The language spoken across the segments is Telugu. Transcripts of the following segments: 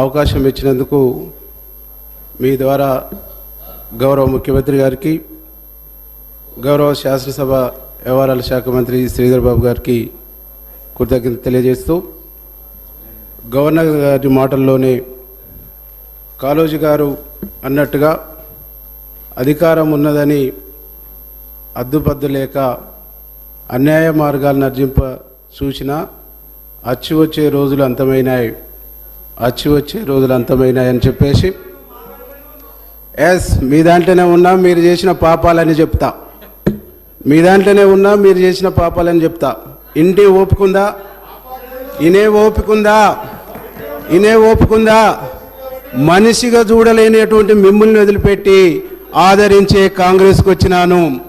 అవకాశం ఇచ్చినందుకు మీ ద్వారా గౌరవ ముఖ్యమంత్రి గారికి గౌరవ శాసనసభ వ్యవహారాల శాఖ మంత్రి శ్రీధర్ బాబు గారికి కృతజ్ఞత తెలియజేస్తూ గవర్నర్ గారి మాటల్లోనే కాలోజీ గారు అన్నట్టుగా అధికారం ఉన్నదని అద్దుపద్దు లేక అన్యాయ మార్గాలను అర్జింప సూచిన అచ్చి వచ్చే రోజులు అంతమైనాయి. అచ్చి వచ్చే రోజులు అంతమైనాయని చెప్పేసి ఎస్ మీ దాంట్లోనే ఉన్నా మీరు చేసిన పాపాలని చెప్తా. మీ దాంట్లోనే ఉన్నా మీరు చేసిన పాపాలని చెప్తా. ఇంటి ఓపుకుందా? ఇనే ఓపుకుందా? ఇనే ఓపుకుందా? మనిషిగా చూడలేనటువంటి మిమ్మల్ని వదిలిపెట్టి ఆదరించే కాంగ్రెస్కి వచ్చినాను.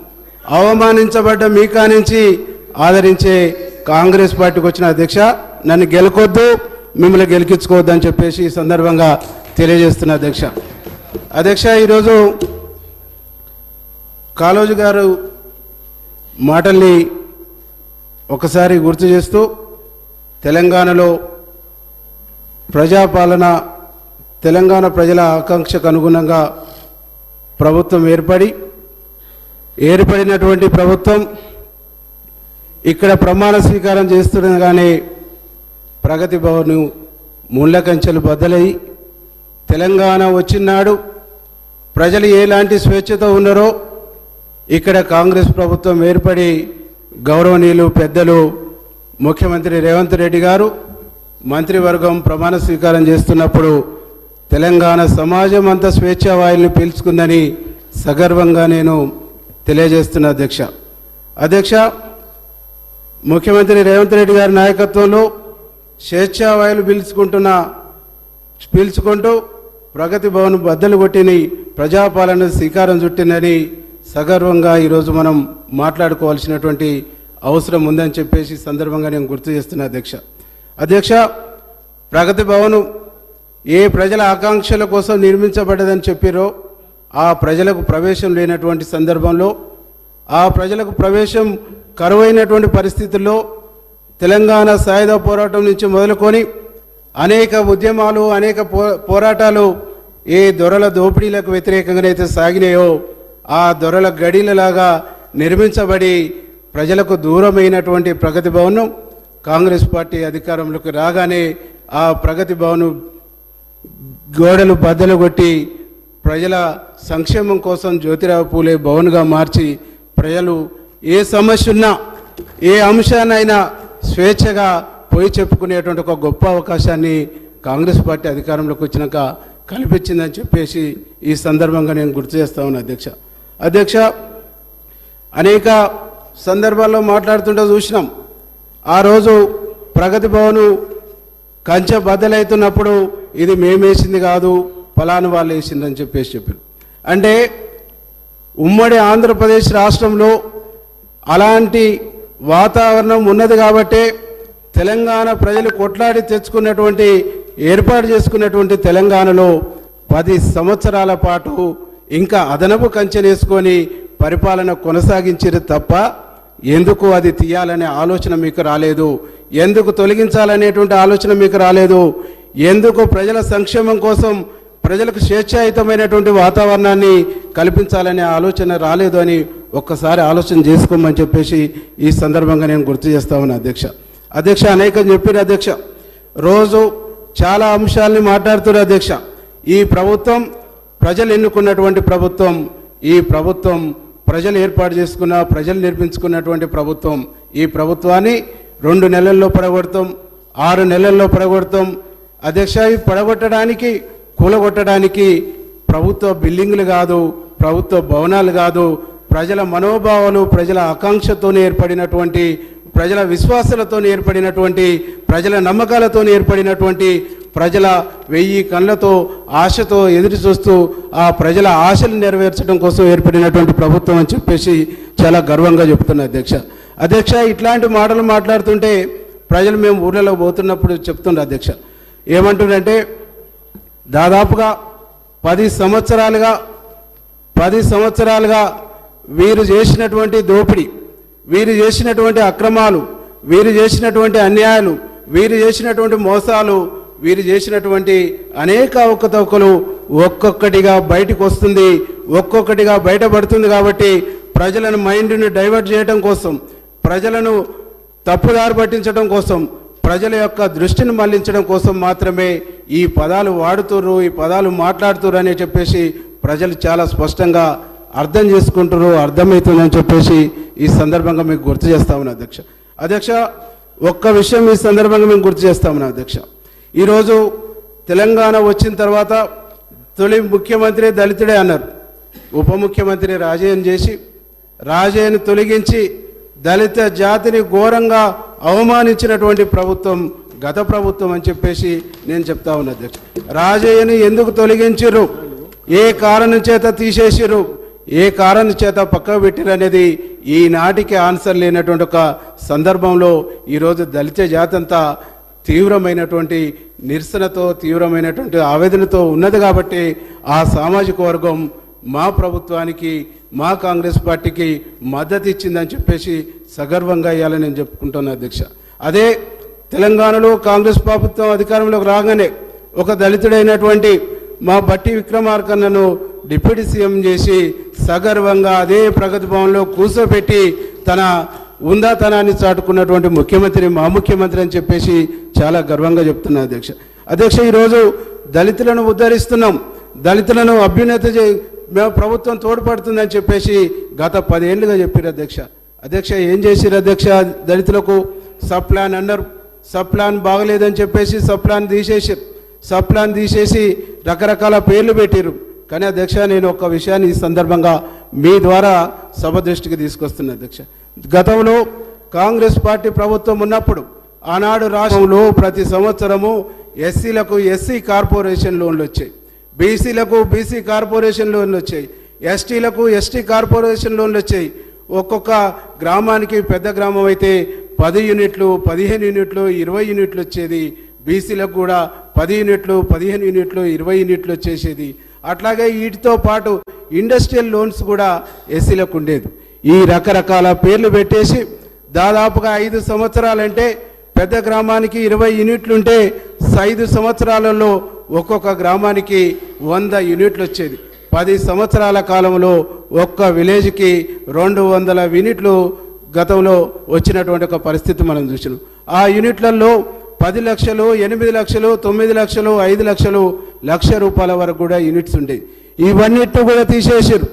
అవమానించబడ్డ మీ కానించి ఆదరించే కాంగ్రెస్ పార్టీకి వచ్చిన అధ్యక్ష నన్ను గెలకొద్దు. మిమ్మల్ని గెలికించుకోవద్దని చెప్పేసి ఈ సందర్భంగా తెలియజేస్తున్న అధ్యక్ష. అధ్యక్ష ఈరోజు కాలోజీ గారు మాటల్ని ఒకసారి గుర్తు చేస్తూ తెలంగాణలో ప్రజాపాలన తెలంగాణ ప్రజల ఆకాంక్షకు అనుగుణంగా ప్రభుత్వం ఏర్పడి ఏర్పడినటువంటి ప్రభుత్వం ఇక్కడ ప్రమాణ స్వీకారం చేస్తుండగానే ప్రగతి భవన్ ముళ్ళకంచెలు బద్దలై తెలంగాణ వచ్చినాడు. ప్రజలు ఎలాంటి స్వేచ్ఛతో ఉన్నారో ఇక్కడ కాంగ్రెస్ ప్రభుత్వం ఏర్పడి గౌరవనీయులు పెద్దలు ముఖ్యమంత్రి రేవంత్ రెడ్డి గారు మంత్రివర్గం ప్రమాణ స్వీకారం చేస్తున్నప్పుడు తెలంగాణ సమాజం అంతా స్వేచ్ఛావాయుల్ని పీల్చుకుందని సగర్వంగా నేను తెలియజేస్తున్న అధ్యక్ష. అధ్యక్ష ముఖ్యమంత్రి రేవంత్ రెడ్డి గారి నాయకత్వంలో స్వేచ్ఛావాయులు పీల్చుకుంటున్న పీల్చుకుంటూ ప్రగతి భవన్ బద్దలు కొట్టిని ప్రజాపాలన శ్రీకారం చుట్టిందని సగర్వంగా ఈరోజు మనం మాట్లాడుకోవాల్సినటువంటి అవసరం ఉందని చెప్పేసి సందర్భంగా నేను గుర్తు చేస్తున్నా అధ్యక్ష. అధ్యక్ష ప్రగతి భవను ఏ ప్రజల ఆకాంక్షల కోసం నిర్మించబడ్డదని చెప్పిరో ఆ ప్రజలకు ప్రవేశం లేనటువంటి సందర్భంలో ఆ ప్రజలకు ప్రవేశం కరువైనటువంటి పరిస్థితుల్లో తెలంగాణ సాయుధ పోరాటం నుంచి మొదలుకొని అనేక ఉద్యమాలు అనేక పో పోరాటాలు ఏ దొరల దోపిడీలకు వ్యతిరేకంగానైతే సాగినాయో ఆ దొరల గడిలలాగా నిర్మించబడి ప్రజలకు దూరమైనటువంటి ప్రగతి భవనం కాంగ్రెస్ పార్టీ అధికారంలోకి రాగానే ఆ ప్రగతి భవనం గోడలు బద్దలు కొట్టి ప్రజల సంక్షేమం కోసం జ్యోతిరావు పూలే భవన్గా మార్చి ప్రజలు ఏ సమస్య ఉన్నా ఏ అంశాన్నైనా స్వేచ్ఛగా పోయి చెప్పుకునేటువంటి ఒక గొప్ప అవకాశాన్ని కాంగ్రెస్ పార్టీ అధికారంలోకి వచ్చినాక కల్పించిందని చెప్పేసి ఈ సందర్భంగా నేను గుర్తు చేస్తా ఉన్నా అధ్యక్ష. అధ్యక్ష అనేక సందర్భాల్లో మాట్లాడుతుంటే చూసినాం. ఆ రోజు ప్రగతి భవను కంచె బద్దలవుతున్నప్పుడు ఇది మేమేసింది కాదు ఫలాను వాళ్ళు వేసిందని చెప్పేసి చెప్పారు. అంటే ఉమ్మడి ఆంధ్రప్రదేశ్ రాష్ట్రంలో అలాంటి వాతావరణం ఉన్నది కాబట్టే తెలంగాణ ప్రజలు కొట్లాడి తెచ్చుకున్నటువంటి ఏర్పాటు చేసుకున్నటువంటి తెలంగాణలో పది సంవత్సరాల పాటు ఇంకా అదనపు కంచెనేసుకొని పరిపాలన కొనసాగించారు తప్ప ఎందుకు అది తీయాలనే ఆలోచన మీకు రాలేదు? ఎందుకు తొలగించాలనేటువంటి ఆలోచన మీకు రాలేదు? ఎందుకు ప్రజల సంక్షేమం కోసం ప్రజలకు స్వేచ్ఛాయుతమైనటువంటి వాతావరణాన్ని కల్పించాలనే ఆలోచన రాలేదు అని ఒక్కసారి ఆలోచన చేసుకోమని చెప్పేసి ఈ సందర్భంగా నేను గుర్తు చేస్తా ఉన్నా అధ్యక్ష. అధ్యక్ష అనేకం చెప్పిన అధ్యక్ష. రోజు చాలా అంశాలని మాట్లాడుతున్న అధ్యక్ష. ఈ ప్రభుత్వం ప్రజలు ఎన్నుకున్నటువంటి ప్రభుత్వం ఈ ప్రభుత్వం ప్రజలు ఏర్పాటు చేసుకున్న ప్రజలు నిర్మించుకున్నటువంటి ప్రభుత్వం ఈ ప్రభుత్వాన్ని రెండు నెలల్లో పడగొడతాం ఆరు నెలల్లో పడగొడతాం. అధ్యక్ష ఇవి పడగొట్టడానికి కూలగొట్టడానికి ప్రభుత్వ బిల్డింగ్లు కాదు ప్రభుత్వ భవనాలు కాదు ప్రజల మనోభావాలు ప్రజల ఆకాంక్షతో ఏర్పడినటువంటి ప్రజల విశ్వాసాలతో ఏర్పడినటువంటి ప్రజల నమ్మకాలతో ఏర్పడినటువంటి ప్రజల వెయ్యి కళ్ళతో ఆశతో ఎదురు చూస్తూ ఆ ప్రజల ఆశలు నెరవేర్చడం కోసం ఏర్పడినటువంటి ప్రభుత్వం అని చెప్పేసి చాలా గర్వంగా చెప్తున్నా అధ్యక్ష. అధ్యక్ష ఇట్లాంటి మాటలు మాట్లాడుతుంటే ప్రజలు మేము ఊర్లలో పోతున్నప్పుడు చెప్తుండ్రు అధ్యక్ష. ఏమంటుండంటే దాదాపుగా పది సంవత్సరాలుగా పది సంవత్సరాలుగా వీరు చేసినటువంటి దోపిడీ వీరు చేసినటువంటి అక్రమాలు వీరు చేసినటువంటి అన్యాయాలు వీరు చేసినటువంటి మోసాలు వీరు చేసినటువంటి అనేక అవకతవకలు ఒక్కొక్కటిగా బయటకు వస్తుంది ఒక్కొక్కటిగా బయటపడుతుంది కాబట్టి ప్రజలను మైండ్ని డైవర్ట్ చేయడం కోసం ప్రజలను తప్పుదారి పట్టించడం కోసం ప్రజల యొక్క దృష్టిని మళ్ళించడం కోసం మాత్రమే ఈ పదాలు వాడుతుర్రు ఈ పదాలు మాట్లాడుతుర్రు అని చెప్పేసి ప్రజలు చాలా స్పష్టంగా అర్థం చేసుకుంటారు అర్థమవుతుందని చెప్పేసి ఈ సందర్భంగా మీకు గుర్తు చేస్తామని అధ్యక్ష. అధ్యక్ష ఒక్క విషయం ఈ సందర్భంగా మేము గుర్తు చేస్తామని అధ్యక్ష. ఈరోజు తెలంగాణ వచ్చిన తర్వాత తొలి ముఖ్యమంత్రి దళితుడే అన్నారు. ఉప ముఖ్యమంత్రి రాజయ్యను చేసి రాజయ్యను తొలగించి దళిత జాతిని ఘోరంగా అవమానించినటువంటి ప్రభుత్వం గత ప్రభుత్వం అని చెప్పేసి నేను చెప్తా ఉన్నా అధ్యక్ష. రాజయ్యని ఎందుకు తొలగించరు ఏ కారణం చేత తీసేసిరు ఏ కారణం చేత పక్కకు పెట్టిరు అనేది ఈనాటికి ఆన్సర్ లేనటువంటి ఒక సందర్భంలో ఈరోజు దళిత జాతంతా తీవ్రమైనటువంటి నిరసనతో తీవ్రమైనటువంటి ఆవేదనతో ఉన్నది కాబట్టి ఆ సామాజిక వర్గం మా ప్రభుత్వానికి మా కాంగ్రెస్ పార్టీకి మద్దతు ఇచ్చిందని చెప్పేసి సగర్వంగా ఇవ్వాలని నేను చెప్పుకుంటున్నా అధ్యక్ష. అదే తెలంగాణలో కాంగ్రెస్ ప్రభుత్వం అధికారంలోకి రాగానే ఒక దళితుడైనటువంటి మా బట్టి విక్రమార్కన్నను డిప్యూటీ సీఎం చేసి సగర్వంగా అదే ప్రగతి భవన్లో కూర్చోబెట్టి తన ఉందాతనాన్ని చాటుకున్నటువంటి ముఖ్యమంత్రి మా ముఖ్యమంత్రి అని చెప్పేసి చాలా గర్వంగా చెప్తున్నా అధ్యక్ష. అధ్యక్ష ఈరోజు దళితులను ఉద్ధరిస్తున్నాం. దళితులను అభ్యున్నత చే మేము ప్రభుత్వం తోడ్పడుతుందని చెప్పేసి గత పదేళ్ళుగా చెప్పారు అధ్యక్ష. అధ్యక్ష ఏం చేసిరు అధ్యక్ష దళితులకు? సబ్ ప్లాన్ అన్నారు. సబ్ ప్లాన్ బాగలేదని చెప్పేసి సబ్ ప్లాన్ తీసేసారు సబ్ ప్లాన్ తీసేసి రకరకాల పేర్లు పెట్టారు కానీ అధ్యక్ష నేను ఒక విషయాన్ని ఈ సందర్భంగా మీ ద్వారా సభ దృష్టికి తీసుకొస్తున్నా అధ్యక్ష. గతంలో కాంగ్రెస్ పార్టీ ప్రభుత్వం ఉన్నప్పుడు ఆనాడు రాష్ట్రంలో ప్రతి సంవత్సరము ఎస్సీలకు ఎస్సీ కార్పొరేషన్ లోన్లు వచ్చాయి. బీసీలకు బీసీ కార్పొరేషన్ లోన్లు వచ్చాయి. ఎస్టీలకు ఎస్టీ కార్పొరేషన్ లోన్లు వచ్చాయి. ఒక్కొక్క గ్రామానికి పెద్ద గ్రామం అయితే పది యూనిట్లు పదిహేను యూనిట్లు ఇరవై యూనిట్లు వచ్చేది. బీసీలకు కూడా పది యూనిట్లు పదిహేను యూనిట్లు ఇరవై యూనిట్లు వచ్చేసేది. అట్లాగే వీటితో పాటు ఇండస్ట్రియల్ లోన్స్ కూడా ఎస్సీలకు ఉండేది. ఈ రకరకాల పేర్లు పెట్టేసి దాదాపుగా ఐదు సంవత్సరాలంటే పెద్ద గ్రామానికి ఇరవై యూనిట్లు ఉంటే ఐదు సంవత్సరాలలో ఒక్కొక్క గ్రామానికి వంద యూనిట్లు వచ్చేది పది సంవత్సరాల కాలంలో ఒక్క విలేజ్కి రెండు వందల యూనిట్లు గతంలో వచ్చినటువంటి ఒక పరిస్థితి మనం చూసినాం. ఆ యూనిట్లలో పది లక్షలు ఎనిమిది లక్షలు తొమ్మిది లక్షలు ఐదు లక్షలు లక్ష రూపాయల వరకు కూడా యూనిట్స్ ఉండేవి ఇవన్నిటి కూడా తీసేసారు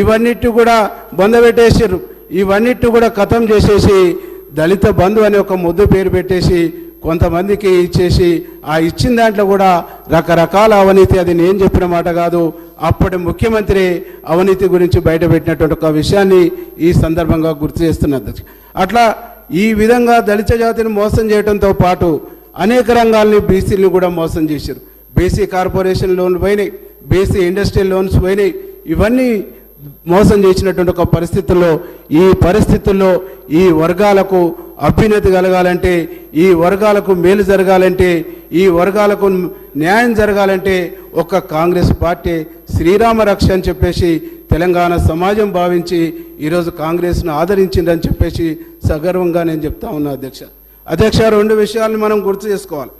ఇవన్నిటి కూడా బొందబెట్టేసారు ఇవన్నిటి కూడా ఖతం చేసేసి దళిత బంధు అనే ఒక ముద్దు పేరు పెట్టేసి కొంతమందికి ఇచ్చేసి ఆ ఇచ్చిన దాంట్లో కూడా రకరకాల అవినీతి. అది నేను చెప్పిన మాట కాదు. అప్పటి ముఖ్యమంత్రి అవినీతి గురించి బయటపెట్టినటువంటి ఒక విషయాన్ని ఈ సందర్భంగా గుర్తు చేస్తున్నది అట్లా ఈ విధంగా దళిత జాతిని మోసం చేయడంతో పాటు అనేక రంగాల్ని బీసీలను కూడా మోసం చేశారు బీసీ కార్పొరేషన్ లోన్లు పోయినాయి బీసీ ఇండస్ట్రియల్ లోన్స్ పోయినాయి. ఇవన్నీ మోసం చేసినటువంటి ఒక పరిస్థితుల్లో ఈ పరిస్థితుల్లో ఈ వర్గాలకు అభ్యున్నతి కలగాలంటే ఈ వర్గాలకు మేలు జరగాలంటే ఈ వర్గాలకు న్యాయం జరగాలంటే ఒక కాంగ్రెస్ పార్టీ శ్రీరామ రక్ష అని చెప్పేసి తెలంగాణ సమాజం భావించి ఈరోజు కాంగ్రెస్ను ఆదరించిందని చెప్పేసి సగర్వంగా నేను చెప్తా ఉన్నా అధ్యక్ష. అధ్యక్ష రెండు విషయాలను మనం గుర్తు చేసుకోవాలి.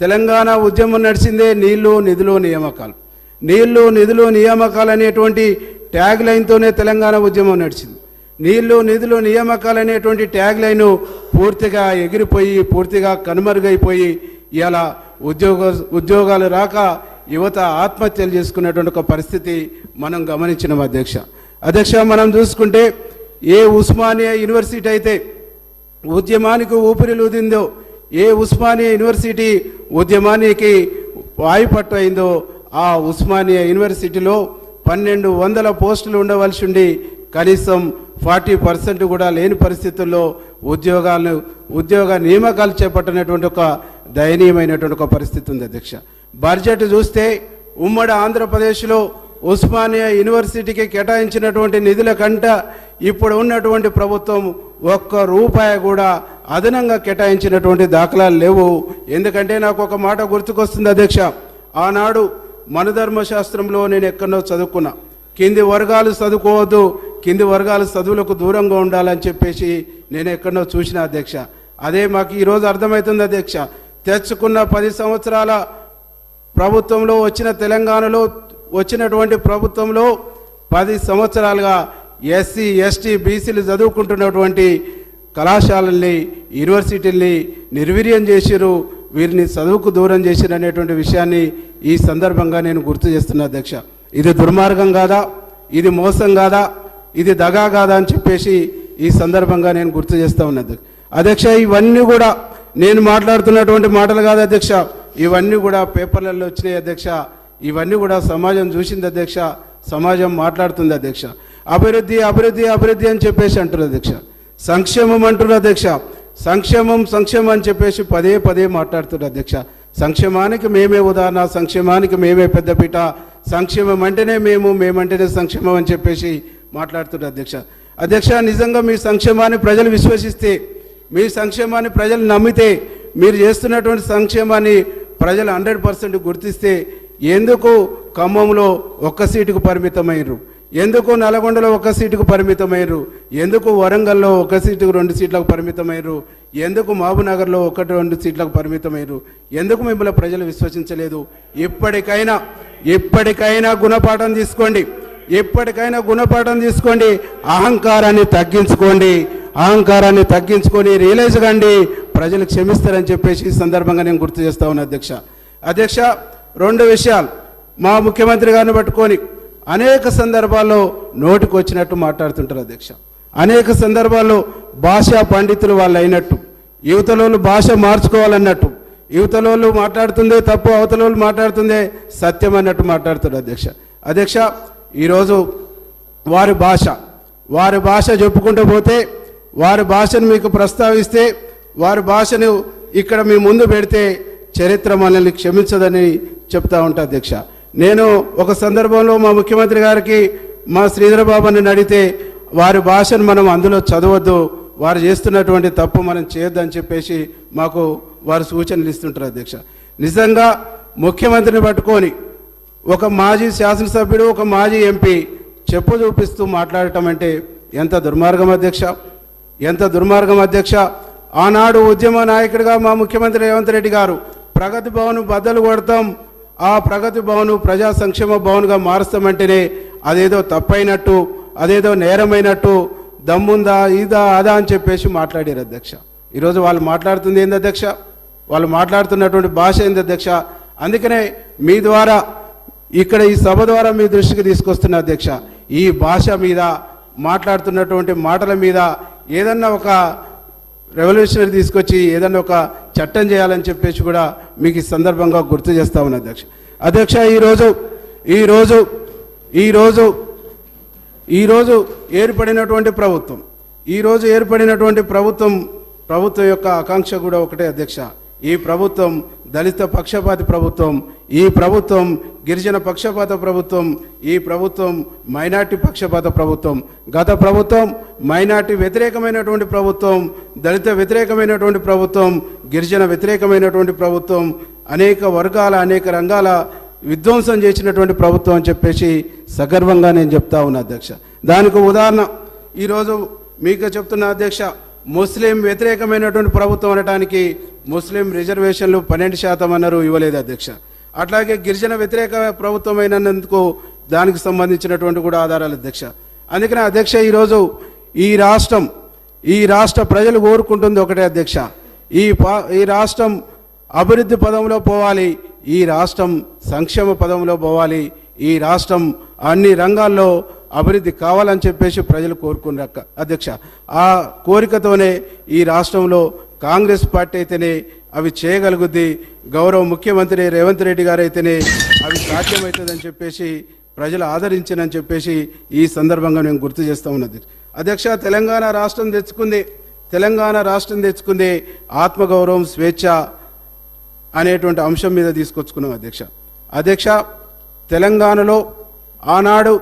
తెలంగాణ ఉద్యమం నడిచిందే నీళ్ళు నిధులు నియామకాలు. నీళ్ళు నిధులు నియామకాలు అనేటువంటి ట్యాగ్ లైన్తోనే తెలంగాణ ఉద్యమం నడిచింది. నీళ్ళు నిధులు నియామకాలు అనేటువంటి ట్యాగ్ లైన్ పూర్తిగా ఎగిరిపోయి పూర్తిగా కనుమరుగైపోయి ఇలా ఉద్యోగ ఉద్యోగాలు రాక యువత ఆత్మహత్యలు చేసుకునేటువంటి ఒక పరిస్థితి మనం గమనించినాం అధ్యక్ష. అధ్యక్ష మనం చూసుకుంటే ఏ ఉస్మానియా యూనివర్సిటీ అయితే ఉద్యమానికి ఊపిరిలుదిందో ఏ ఉస్మానియా యూనివర్సిటీ ఉద్యమానికి వాయుపట్టు అయిందో ఆ ఉస్మానియా యూనివర్సిటీలో పన్నెండు వందల పోస్టులు ఉండవలసి ఉండి కనీసం ఫార్టీ పర్సెంట్ కూడా లేని పరిస్థితుల్లో ఉద్యోగాలను ఉద్యోగ నియామకాలు చేపట్టినటువంటి ఒక దయనీయమైనటువంటి ఒక పరిస్థితి ఉంది అధ్యక్ష. బడ్జెట్ చూస్తే ఉమ్మడి ఆంధ్రప్రదేశ్లో ఉస్మానియా యూనివర్సిటీకి కేటాయించినటువంటి నిధుల కంట ఇప్పుడు ఉన్నటువంటి ప్రభుత్వం ఒక్క రూపాయి కూడా అదనంగా కేటాయించినటువంటి దాఖలాలు లేవు. ఎందుకంటే నాకు ఒక మాట గుర్తుకొస్తుంది అధ్యక్ష. ఆనాడు మనధర్మ శాస్త్రంలో నేను ఎక్కడో చదువుకున్నా. కింది వర్గాలు చదువుకోవద్దు కింది వర్గాలు చదువులకు దూరంగా ఉండాలని చెప్పేసి నేను ఎక్కడో చూసిన అధ్యక్ష. అదే మాకు ఈరోజు అర్థమవుతుంది అధ్యక్ష. తెచ్చుకున్న పది సంవత్సరాల ప్రభుత్వంలో వచ్చిన తెలంగాణలో వచ్చినటువంటి ప్రభుత్వంలో పది సంవత్సరాలుగా ఎస్సీ ఎస్టీ బీసీలు చదువుకుంటున్నటువంటి కళాశాలల్ని యూనివర్సిటీల్ని నిర్వీర్యం చేసిరు వీరిని చదువుకు దూరం చేసిరు అనేటువంటి విషయాన్ని ఈ సందర్భంగా నేను గుర్తు చేస్తున్నా అధ్యక్ష. ఇది దుర్మార్గం కాదా? ఇది మోసం కాదా? ఇది దగా కాదా అని చెప్పేసి ఈ సందర్భంగా నేను గుర్తు చేస్తా ఉన్నది అధ్యక్ష. ఇవన్నీ కూడా నేను మాట్లాడుతున్నటువంటి మాటలు కాదు అధ్యక్ష. ఇవన్నీ కూడా పేపర్లలో వచ్చినాయి అధ్యక్ష. ఇవన్నీ కూడా సమాజం చూసింది అధ్యక్ష. సమాజం మాట్లాడుతుంది అధ్యక్ష. అభివృద్ధి అభివృద్ధి అభివృద్ధి అని చెప్పేసి అంటారు అధ్యక్ష. సంక్షేమం అంటున్న అధ్యక్ష. సంక్షేమం సంక్షేమం అని చెప్పేసి పదే పదే మాట్లాడుతున్నారు అధ్యక్ష. సంక్షేమానికి మేమే ఉదాహరణ సంక్షేమానికి మేమే పెద్దపీట సంక్షేమం అంటేనే మేము మేమంటేనే సంక్షేమం అని చెప్పేసి మాట్లాడుతున్నారు అధ్యక్ష. అధ్యక్ష నిజంగా మీ సంక్షేమాన్ని ప్రజలు విశ్వసిస్తే మీ సంక్షేమాన్ని ప్రజలు నమ్మితే మీరు చేస్తున్నటువంటి సంక్షేమాన్ని ప్రజలు హండ్రెడ్ పర్సెంట్ గుర్తిస్తే ఎందుకు ఖమ్మంలో ఒక్క సీటుకు పరిమితమయ్యారు ఎందుకు నల్గొండలో ఒక సీటుకు పరిమితమయ్యారు? ఎందుకు వరంగల్లో ఒక సీటుకు రెండు సీట్లకు పరిమితమయ్యారు? ఎందుకు మహబూబ్నగర్లో ఒకటి రెండు సీట్లకు పరిమితమయ్యారు? ఎందుకు మిమ్మల్ని ప్రజలు విశ్వసించలేదు? ఇప్పటికైనా ఇప్పటికైనా గుణపాఠం తీసుకోండి. ఎప్పటికైనా గుణపాఠం తీసుకోండి. అహంకారాన్ని తగ్గించుకోండి. అహంకారాన్ని తగ్గించుకొని రియలైజ్ కండి. ప్రజలు క్షమిస్తారని చెప్పేసి ఈ సందర్భంగా నేను గుర్తు చేస్తా ఉన్నా అధ్యక్ష. అధ్యక్ష రెండు విషయాలు మా ముఖ్యమంత్రి గారిని పట్టుకొని అనేక సందర్భాల్లో నోటికి వచ్చినట్టు మాట్లాడుతుంటారు అధ్యక్ష. అనేక సందర్భాల్లో భాషా పండితులు వాళ్ళు అయినట్టు యువతలోళ్ళు భాష మార్చుకోవాలన్నట్టు యువతలోళ్ళు మాట్లాడుతుందే తప్పు అవతలోళ్ళు మాట్లాడుతుందే సత్యం అన్నట్టు మాట్లాడుతారు అధ్యక్ష. అధ్యక్ష ఈరోజు వారి భాష వారి భాష చెప్పుకుంటూ పోతే వారి భాషను మీకు ప్రస్తావిస్తే వారి భాషను ఇక్కడ మీ ముందు పెడితే చరిత్ర మనల్ని క్షమించదని చెప్తా ఉంటా అధ్యక్ష. నేను ఒక సందర్భంలో మా ముఖ్యమంత్రి గారికి మా శ్రీధర బాబుని అడిగితే వారి భాషను మనం అందులో చదవద్దు వారు చేస్తున్నటువంటి తప్పు మనం చేయొద్దని చెప్పేసి మాకు వారు సూచనలు ఇస్తుంటారు అధ్యక్ష. నిజంగా ముఖ్యమంత్రిని పట్టుకొని ఒక మాజీ శాసనసభ్యుడు ఒక మాజీ ఎంపీ చెప్పు చూపిస్తూ మాట్లాడటం అంటే ఎంత దుర్మార్గం అధ్యక్ష? ఎంత దుర్మార్గం అధ్యక్ష? ఆనాడు ఉద్యమ నాయకుడిగా మా ముఖ్యమంత్రి రేవంత్ రెడ్డి గారు ప్రగతి భవన్ బద్దలు కొడతాం ఆ ప్రగతి భవన్ ప్రజా సంక్షేమ భవన్గా మారుస్తామంటేనే అదేదో తప్పైనట్టు అదేదో నేరమైనట్టు దమ్ముందా ఇదా అదా అని చెప్పేసి మాట్లాడారు అధ్యక్ష. ఈరోజు వాళ్ళు మాట్లాడుతుంది ఏంది అధ్యక్ష? వాళ్ళు మాట్లాడుతున్నటువంటి భాష ఏంది అధ్యక్ష? అందుకనే మీ ద్వారా ఇక్కడ ఈ సభ ద్వారా మీ దృష్టికి తీసుకొస్తున్న అధ్యక్ష ఈ భాష మీద మాట్లాడుతున్నటువంటి మాటల మీద ఏదన్నా ఒక రెవల్యూషనరీ తీసుకొచ్చి ఏదైనా ఒక చట్టం చేయాలని చెప్పేసి కూడా మీకు ఈ సందర్భంగా గుర్తు చేస్తా ఉన్నా అధ్యక్ష. అధ్యక్ష ఈరోజు ఈరోజు ఈరోజు ఈరోజు ఏర్పడినటువంటి ప్రభుత్వం ఈరోజు ఏర్పడినటువంటి ప్రభుత్వం ప్రభుత్వం యొక్క ఆకాంక్ష కూడా ఒకటే అధ్యక్ష. ఈ ప్రభుత్వం దళిత పక్షపాతి ప్రభుత్వం ఈ ప్రభుత్వం గిరిజన పక్షపాత ప్రభుత్వం ఈ ప్రభుత్వం మైనార్టీ పక్షపాత ప్రభుత్వం. గత ప్రభుత్వం మైనార్టీ వ్యతిరేకమైనటువంటి ప్రభుత్వం దళిత వ్యతిరేకమైనటువంటి ప్రభుత్వం గిరిజన వ్యతిరేకమైనటువంటి ప్రభుత్వం అనేక వర్గాల అనేక రంగాల విధ్వంసం చేసినటువంటి ప్రభుత్వం అని చెప్పేసి సగర్వంగా నేను చెప్తా ఉన్నా అధ్యక్ష. దానికి ఉదాహరణ ఈరోజు మీకు చెప్తున్న అధ్యక్ష ముస్లిం వ్యతిరేకమైనటువంటి ప్రభుత్వం అనడానికి ముస్లిం రిజర్వేషన్లు పన్నెండు శాతం అన్నారు ఇవ్వలేదు అధ్యక్ష. అట్లాగే గిరిజన వ్యతిరేక ప్రభుత్వం అయినందుకు దానికి సంబంధించినటువంటి కూడా ఆధారాలు అధ్యక్ష. అందుకనే అధ్యక్ష ఈరోజు ఈ రాష్ట్రం ఈ రాష్ట్ర ప్రజలు కోరుకుంటుంది ఒకటే అధ్యక్ష. ఈ పా ఈ రాష్ట్రం అభివృద్ధి పదంలో పోవాలి ఈ రాష్ట్రం సంక్షేమ పదంలో పోవాలి ఈ రాష్ట్రం అన్ని రంగాల్లో అభివృద్ధి కావాలని చెప్పేసి ప్రజలు కోరుకున్న అధ్యక్ష ఆ కోరికతోనే ఈ రాష్ట్రంలో కాంగ్రెస్ పార్టీ అయితేనే అవి చేయగలుగుద్ది. గౌరవ ముఖ్యమంత్రి రేవంత్ రెడ్డి గారు అయితేనే అవి సాధ్యమవుతుందని చెప్పేసి ప్రజలు ఆదరించినని చెప్పేసి ఈ సందర్భంగా మేము గుర్తు చేస్తా ఉన్నది. అధ్యక్ష తెలంగాణ రాష్ట్రం తెచ్చుకుంది. తెలంగాణ రాష్ట్రం తెచ్చుకుంది. ఆత్మగౌరవం స్వేచ్ఛ అనేటువంటి అంశం మీద తీసుకొచ్చుకున్నాం అధ్యక్ష. అధ్యక్ష తెలంగాణలో ఆనాడు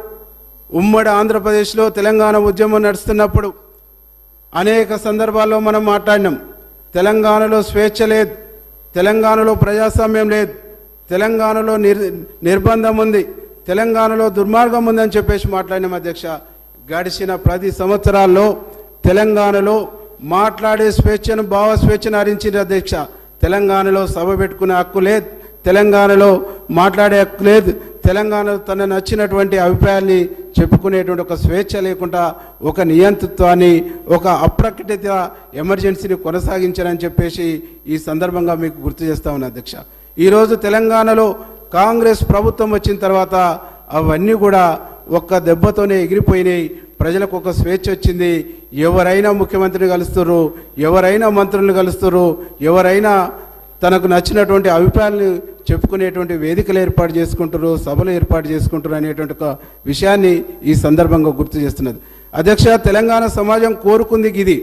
ఉమ్మడి ఆంధ్రప్రదేశ్లో తెలంగాణ ఉద్యమం నడుస్తున్నప్పుడు అనేక సందర్భాల్లో మనం మాట్లాడినాం. తెలంగాణలో స్వేచ్ఛ లేదు. తెలంగాణలో ప్రజాస్వామ్యం లేదు. తెలంగాణలో నిర్ నిర్బంధం ఉంది. తెలంగాణలో దుర్మార్గం ఉందని చెప్పేసి మాట్లాడినాం అధ్యక్ష. గడిచిన ప్రతి సంవత్సరాల్లో తెలంగాణలో మాట్లాడే స్వేచ్ఛను భావ స్వేచ్ఛను హరించింది అధ్యక్ష. తెలంగాణలో సభ పెట్టుకునే హక్కు లేదు. తెలంగాణలో మాట్లాడే హక్కు లేదు. తెలంగాణ తన నచ్చినటువంటి అభిప్రాయాల్ని చెప్పుకునేటువంటి ఒక స్వేచ్ఛ లేకుండా ఒక నియంతృత్వాన్ని ఒక అప్రకటిత ఎమర్జెన్సీని కొనసాగించారని చెప్పేసి ఈ సందర్భంగా మీకు గుర్తు చేస్తా ఉన్నా అధ్యక్ష. ఈరోజు తెలంగాణలో కాంగ్రెస్ ప్రభుత్వం వచ్చిన తర్వాత అవన్నీ కూడా ఒక్క దెబ్బతోనే ఎగిరిపోయినాయి. ప్రజలకు ఒక స్వేచ్ఛ వచ్చింది. ఎవరైనా ముఖ్యమంత్రిని కలుస్తారు ఎవరైనా మంత్రులను కలుస్తారు ఎవరైనా తనకు నచ్చినటువంటి అభిప్రాయాలను చెప్పుకునేటువంటి వేదికలు ఏర్పాటు చేసుకుంటారు సభలు ఏర్పాటు చేసుకుంటారు అనేటువంటి ఒక విషయాన్ని ఈ సందర్భంగా గుర్తు చేస్తున్నది. అధ్యక్ష తెలంగాణ సమాజం కోరుకుంది ఇది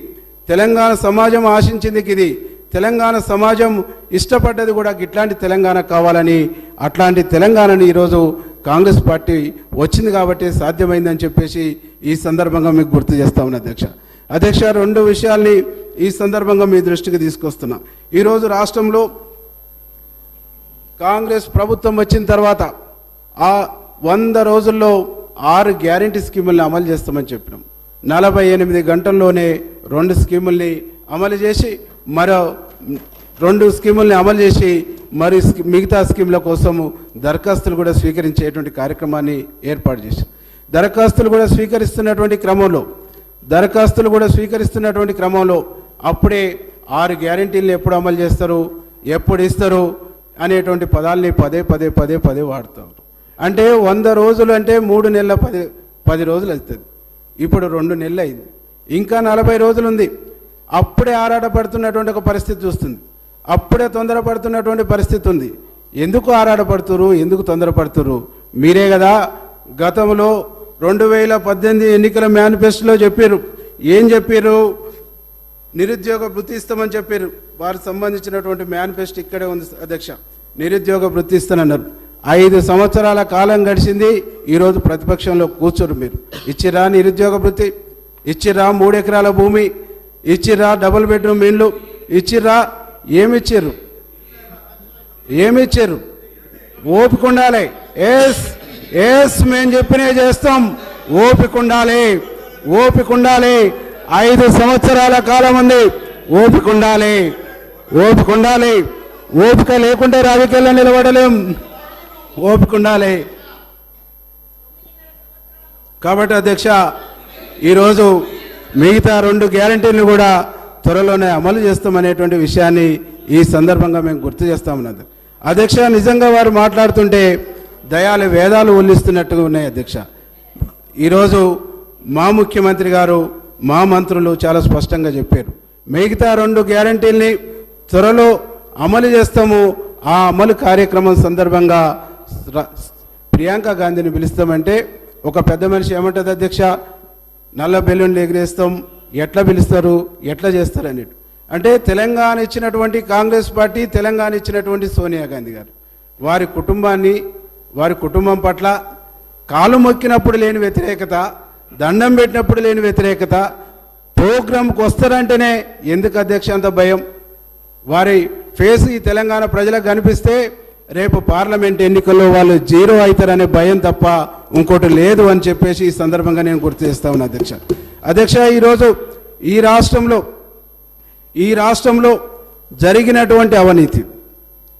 తెలంగాణ సమాజం ఆశించింది ఇది తెలంగాణ సమాజం ఇష్టపడ్డది కూడా ఇట్లాంటి తెలంగాణ కావాలని అట్లాంటి తెలంగాణని ఈరోజు కాంగ్రెస్ పార్టీ వచ్చింది కాబట్టి సాధ్యమైందని చెప్పేసి ఈ సందర్భంగా మీకు గుర్తు చేస్తా ఉన్నా అధ్యక్ష. అధ్యక్ష రెండు విషయాల్ని ఈ సందర్భంగా మీ దృష్టికి తీసుకొస్తున్నా. ఈరోజు రాష్ట్రంలో కాంగ్రెస్ ప్రభుత్వం వచ్చిన తర్వాత ఆ వంద రోజుల్లో ఆరు గ్యారంటీ స్కీముల్ని అమలు చేస్తామని చెప్పినాం. నలభై ఎనిమిది గంటల్లోనే రెండు స్కీముల్ని అమలు చేసి మరో రెండు స్కీముల్ని అమలు చేసి మరి స్కీ- మిగతా స్కీముల కోసము దరఖాస్తులు కూడా స్వీకరించేటువంటి కార్యక్రమాన్ని ఏర్పాటు చేశాం. దరఖాస్తులు కూడా స్వీకరిస్తున్నటువంటి క్రమంలో దరఖాస్తులు కూడా స్వీకరిస్తున్నటువంటి క్రమంలో అప్పుడే ఆరు గ్యారంటీలను ఎప్పుడు అమలు చేస్తారు ఎప్పుడు ఇస్తారు అనేటువంటి పదాల్ని పదే పదే పదే పదే వాడతారు అంటే వంద రోజులు అంటే మూడు నెలల పది పది రోజులు అవుతుంది. ఇప్పుడు రెండు నెలలు అయింది. ఇంకా నలభై రోజులు ఉంది అప్పుడే ఆరాటపడుతున్నటువంటి ఒక పరిస్థితి చూస్తుంది. అప్పుడే తొందరపడుతున్నటువంటి పరిస్థితి ఉంది. ఎందుకు ఆరాటపడుతురు? ఎందుకు తొందరపడుతురు? మీరే కదా గతంలో రెండు వేల పద్దెనిమిది ఎన్నికల మేనిఫెస్టోలో చెప్పారు ఏం చెప్పారు నిరుద్యోగ వృత్తి ఇస్తామని చెప్పారు వారికి సంబంధించినటువంటి మేనిఫెస్టో ఇక్కడే ఉంది అధ్యక్ష. నిరుద్యోగ వృత్తి ఇస్తానన్నారు. ఐదు సంవత్సరాల కాలం గడిచింది ఈరోజు ప్రతిపక్షంలో కూర్చోరు మీరు. ఇచ్చిరా నిరుద్యోగ వృత్తి ఇచ్చిరా మూడు ఎకరాల భూమి ఇచ్చిరా డబుల్ బెడ్రూమ్ ఇండ్లు ఇచ్చిరా ఏమిచ్చారు? ఏమిచ్చారు? ఓపిక ఉండాలి. ఎస్ ఎస్ మేము చెప్పినే చేస్తాం. ఓపిక ఉండాలి. ఓపిక ఉండాలి. ఐదు సంవత్సరాల కాలం ఉంది. ఓపిక ఉండాలి. ఓపిక ఉండాలి. ఓపిక లేకుంటే రాజకీయాల్లో నిలబడలేం. ఓపిక ఉండాలి. కాబట్టి అధ్యక్ష ఈరోజు మిగతా రెండు గ్యారంటీలు కూడా త్వరలోనే అమలు చేస్తామనేటువంటి విషయాన్ని ఈ సందర్భంగా మేము గుర్తు చేస్తామన్నది అధ్యక్ష నిజంగా వారు మాట్లాడుతుంటే దయాలు వేదాలు ఉల్లిస్తున్నట్టుగా ఉన్నాయి అధ్యక్ష. ఈరోజు మా ముఖ్యమంత్రి గారు మా మంత్రులు చాలా స్పష్టంగా చెప్పారు. మిగతా రెండు గ్యారంటీల్ని త్వరలో అమలు చేస్తాము. ఆ అమలు కార్యక్రమం సందర్భంగా ప్రియాంక గాంధీని పిలుస్తామంటే ఒక పెద్ద మనిషి ఏమంటుంది అధ్యక్ష? నల్ల బెలూన్లు ఎగిరేస్తాం ఎట్లా పిలుస్తారు? ఎట్లా చేస్తారు అన్నట్టు. అంటే తెలంగాణ ఇచ్చినటువంటి కాంగ్రెస్ పార్టీ తెలంగాణ ఇచ్చినటువంటి సోనియా గాంధీ గారు. వారి కుటుంబాన్ని వారి కుటుంబం పట్ల కాలు మొక్కినప్పుడు లేని వ్యతిరేకత దండం పెట్టినప్పుడు లేని వ్యతిరేకత ప్రోగ్రాంకి వస్తారంటేనే ఎందుకు అధ్యక్ష అంత భయం? వారి ఫేస్ ఈ తెలంగాణ ప్రజలకు కనిపిస్తే రేపు పార్లమెంట్ ఎన్నికల్లో వాళ్ళు జీరో అవుతారనే భయం తప్ప ఇంకోటి లేదు అని చెప్పేసి ఈ సందర్భంగా నేను గుర్తు చేస్తా ఉన్నా అధ్యక్ష. అధ్యక్ష ఈరోజు ఈ రాష్ట్రంలో ఈ రాష్ట్రంలో జరిగినటువంటి అవినీతి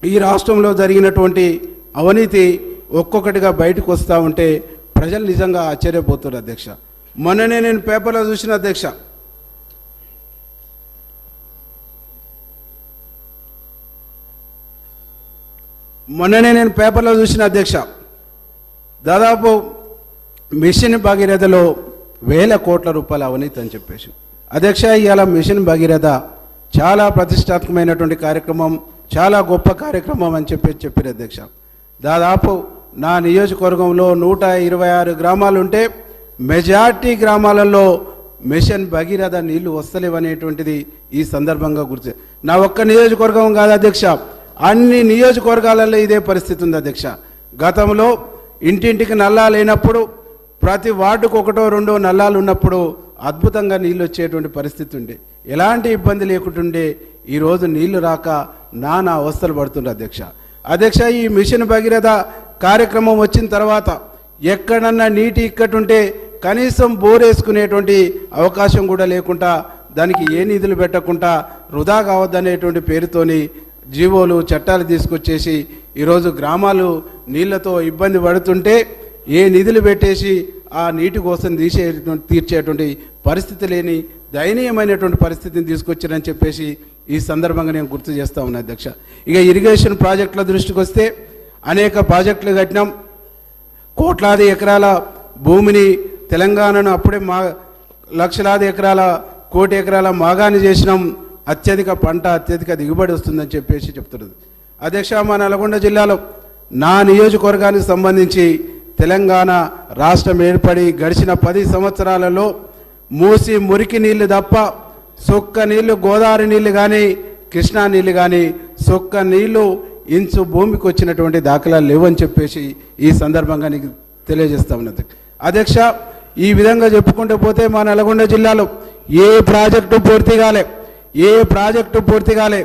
ఈ రాష్ట్రంలో జరిగినటువంటి అవినీతి ఒక్కొక్కటిగా బయటకు వస్తూ ఉంటే ప్రజలు నిజంగా ఆశ్చర్యపోతారు అధ్యక్ష. మొన్ననే నేను పేపర్లో చూసిన అధ్యక్ష మొన్ననే నేను పేపర్లో చూసిన అధ్యక్ష దాదాపు మిషన్ భగీరథలో వేల కోట్ల రూపాయలు అవినీతి అని చెప్పేసి. అధ్యక్ష ఇవాళ మిషన్ భగీరథ చాలా ప్రతిష్టాత్మకమైనటువంటి కార్యక్రమం చాలా గొప్ప కార్యక్రమం అని చెప్పి చెప్పారు అధ్యక్ష. దాదాపు నా నియోజకవర్గంలో నూట ఇరవై ఆరు గ్రామాలు ఉంటే మెజార్టీ గ్రామాలలో మిషన్ భగీరథ నీళ్ళు వస్తలేవనేటువంటిది ఈ సందర్భంగా గుర్తు నా ఒక్క నియోజకవర్గం కాదు అధ్యక్ష అన్ని నియోజకవర్గాలలో ఇదే పరిస్థితి ఉంది అధ్యక్ష. గతంలో ఇంటింటికి నల్లా లేనప్పుడు ప్రతి వార్డుకు ఒకటో రెండో నల్లాలు ఉన్నప్పుడు అద్భుతంగా నీళ్ళు వచ్చేటువంటి పరిస్థితి ఉండే. ఎలాంటి ఇబ్బంది లేకుంటుండే ఈరోజు నీళ్ళు రాక నానా అవస్థలు పడుతుండే అధ్యక్ష. అధ్యక్ష ఈ మిషన్ భగీరథ కార్యక్రమం వచ్చిన తర్వాత ఎక్కడన్నా నీటి ఇక్కటుంటే కనీసం బోరేసుకునేటువంటి అవకాశం కూడా లేకుండా దానికి ఏ నిధులు పెట్టకుండా వృధా కావద్దనేటువంటి పేరుతోని జీవోలు చట్టాలు తీసుకొచ్చేసి ఈరోజు గ్రామాలు నీళ్ళతో ఇబ్బంది పడుతుంటే ఏ నిధులు పెట్టేసి ఆ నీటి కోసం తీసే తీర్చేటువంటి పరిస్థితి లేని దయనీయమైనటువంటి పరిస్థితిని తీసుకొచ్చారని చెప్పేసి ఈ సందర్భంగా నేను గుర్తు చేస్తా ఉన్నా అధ్యక్ష. ఇక ఇరిగేషన్ ప్రాజెక్టుల దృష్టికి వస్తే అనేక ప్రాజెక్టులు కట్టినాం. కోట్లాది ఎకరాల భూమిని తెలంగాణను అప్పుడే మా లక్షలాది ఎకరాల కోటి ఎకరాల మాగాని చేసినాం. అత్యధిక పంట అత్యధిక దిగుబడి వస్తుందని చెప్పేసి చెప్తున్నది. అధ్యక్ష మా నల్గొండ జిల్లాలో నా నియోజకవర్గానికి సంబంధించి తెలంగాణ రాష్ట్రం ఏర్పడి గడిచిన పది సంవత్సరాలలో మూసి మురికి నీళ్ళు తప్ప సొక్క నీళ్ళు గోదావరి నీళ్ళు కానీ కృష్ణా నీళ్ళు కానీ సొక్క నీళ్ళు ఇంచు భూమికి వచ్చినటువంటి దాఖలాలు లేవని చెప్పేసి ఈ సందర్భంగా నీకు తెలియజేస్తా ఉన్నది అధ్యక్ష ఈ విధంగా చెప్పుకుంటూ పోతే మా నల్గొండ జిల్లాలో ఏ ప్రాజెక్టు పూర్తి కాలే. ఏ ప్రాజెక్టు పూర్తి కాలే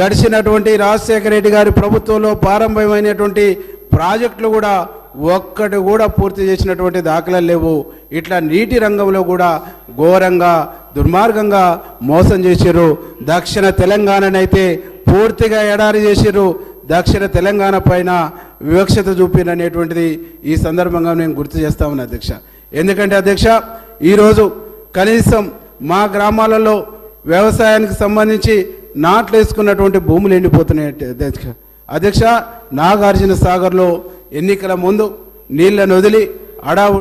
గడిచినటువంటి రాజశేఖర రెడ్డి గారి ప్రభుత్వంలో ప్రారంభమైనటువంటి ప్రాజెక్టులు కూడా ఒక్కటి కూడా పూర్తి చేసినటువంటి దాఖలాలు లేవు. ఇట్లా నీటి రంగంలో కూడా ఘోరంగా దుర్మార్గంగా మోసం చేశారు దక్షిణ తెలంగాణనైతే పూర్తిగా ఎడారి చేశారు దక్షిణ తెలంగాణ పైన వివక్షత చూపిననేటువంటిది ఈ సందర్భంగా నేను గుర్తు చేస్తా ఉన్నా అధ్యక్ష. ఎందుకంటే అధ్యక్ష ఈరోజు కనీసం మా గ్రామాలలో వ్యవసాయానికి సంబంధించి నాట్లు వేసుకున్నటువంటి భూములు ఎండిపోతున్నాయి అధ్యక్ష. అధ్యక్ష నాగార్జున సాగర్లో ఎన్నికల ముందు నీళ్ళను వదిలి అడావు